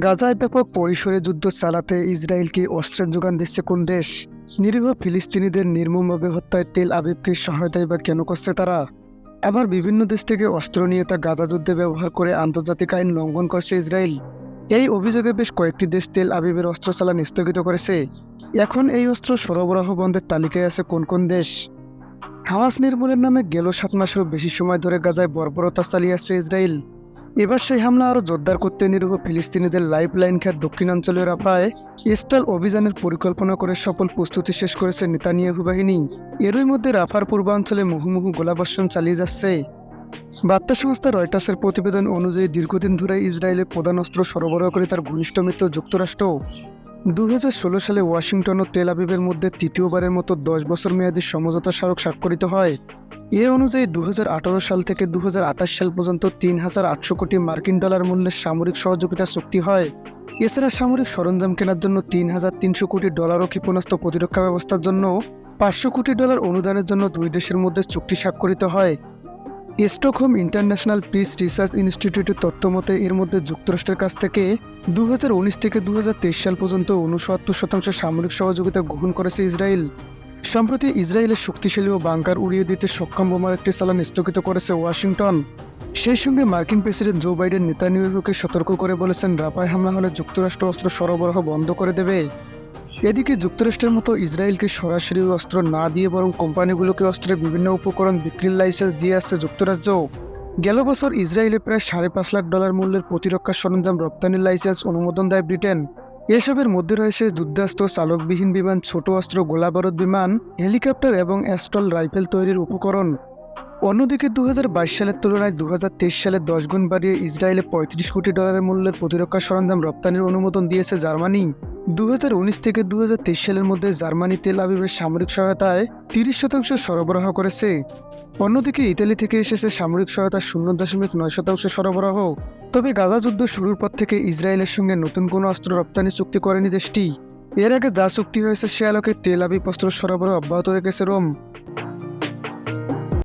গাজায় ব্যাপক পরিসরে যুদ্ধ চালাতে ইসরায়েলকে অস্ত্রের যোগান দিচ্ছে কোন দেশ? নিরীহ ফিলিস্তিনিদের নির্মমভাবে হত্যায় তেল আবিবকে সহায়তাই বা কেন করছে তারা? আবার বিভিন্ন দেশ থেকে অস্ত্র নিয়ে তা গাজা যুদ্ধে ব্যবহার করে আন্তর্জাতিক আইন লঙ্ঘন করছে ইসরায়েল। এই অভিযোগে বেশ কয়েকটি দেশ তেল আবিবের অস্ত্র চালান স্থগিত করেছে। এখন এই অস্ত্র সরবরাহ বন্ধের তালিকায় আছে কোন কোন দেশ? হামাস নির্মূলের নামে গেল সাত মাসেরও বেশি সময় ধরে গাজায় বর্বরতা চালিয়ে আসছে ইসরায়েল। এবার সেই হামলা আরও জোরদার করতে নিরীহ ফিলিস্তিনিদের লাইফ লাইন খ্যাত দক্ষিণাঞ্চলীয় রাফায় ইস্টাল অভিযানের পরিকল্পনা করে সফল প্রস্তুতি শেষ করেছে নেতানিয়াহু বাহিনী। এরই মধ্যে রাফার পূর্বাঞ্চলে মুহুমুহু গোলাবর্ষণ চালিয়ে যাচ্ছে। বার্তা সংস্থা রয়টার্সের প্রতিবেদন অনুযায়ী দীর্ঘদিন ধরে ইসরায়েলের প্রধান অস্ত্র সরবরাহ করে তার ঘনিষ্ঠ মিত্র যুক্তরাষ্ট্র। দু হাজার ষোলো সালে ওয়াশিংটন ও তেল আবিবের মধ্যে তৃতীয়বারের মতো দশ বছর মেয়াদী সমঝোতা স্মারক স্বাক্ষরিত হয়। এ অনুযায়ী দু হাজার আঠেরো সাল থেকে দু হাজার আঠাশ সাল পর্যন্ত তিন হাজার আটশো কোটি মার্কিন ডলার মূল্যের সামরিক সহযোগিতা চুক্তি হয়। এছাড়া সামরিক সরঞ্জাম কেনার জন্য তিন হাজার তিনশো কোটি ডলার ও ক্ষেপণাস্ত্র প্রতিরক্ষা ব্যবস্থার জন্য পাঁচশো কোটি ডলার অনুদানের জন্য দুই দেশের মধ্যে চুক্তি স্বাক্ষরিত হয়। স্টকহোম ইন্টারন্যাশনাল পিস রিসার্চ ইনস্টিটিউটের তথ্য মতে এর মধ্যে যুক্তরাষ্ট্রের কাছ থেকে দু হাজার উনিশ থেকে দু হাজার তেইশ সাল পর্যন্ত উনসত্তর শতাংশ সামরিক সহযোগিতা গ্রহণ করেছে ইসরায়েল। সম্প্রতি ইসরায়েলের শক্তিশালী ও বাংকার উড়িয়ে দিতে সক্ষম বোমার একটি চালান স্থগিত করেছে ওয়াশিংটন। সেই সঙ্গে মার্কিন প্রেসিডেন্ট জো বাইডেন নেতানিয়াহুকে সতর্ক করে বলেছেন রাপায় হামলা হলে যুক্তরাষ্ট্র অস্ত্র সরবরাহ বন্ধ করে দেবে। এদিকে যুক্তরাষ্ট্রের মতো ইসরায়েলকে সরাসরি অস্ত্র না দিয়ে বরং কোম্পানিগুলোকে অস্ত্রের বিভিন্ন উপকরণ বিক্রির লাইসেন্স দিয়ে আসছে যুক্তরাজ্য গেল বছর ইসরায়েলে প্রায় সাড়ে পাঁচ লাখ ডলার মূল্যের প্রতিরক্ষা সরঞ্জাম রপ্তানির লাইসেন্স অনুমোদন দেয় ব্রিটেন। এসবের মধ্যে রয়েছে যুদ্ধাস্ত্র, চালকবিহীন বিমান, ছোট অস্ত্র গোলাবারুদ বিমান, হেলিকপ্টার এবং অ্যাস্টল রাইফেল তৈরির উপকরণ। অন্যদিকে দু হাজার বাইশ সালের তুলনায় দু সালে দশ গুণ বাড়িয়ে ইসরায়েলে পঁয়ত্রিশ কোটি ডলারের মূল্যের প্রতিরক্ষা সরঞ্জাম রপ্তানির অনুমোদন দিয়েছে জার্মানি। দু হাজার উনিশ থেকে দু হাজার তেইশ সালের মধ্যে জার্মানি তেল আবিবের সামরিক সহায়তায় তিরিশ শতাংশ সরবরাহ করেছে। অন্যদিকে ইতালি থেকে এসেছে সামরিক সহায়তা শূন্য দশমিক নয় শতাংশ সরবরাহ। তবে গাজা যুদ্ধ শুরুর পর থেকে ইসরায়েলের সঙ্গে নতুন কোনো অস্ত্র রপ্তানি চুক্তি করেনি দেশটি। এর আগে যা চুক্তি হয়েছে সে আলোকে তেল আবিব অস্ত্র সরবরাহ অব্যাহত রেখেছে রোম।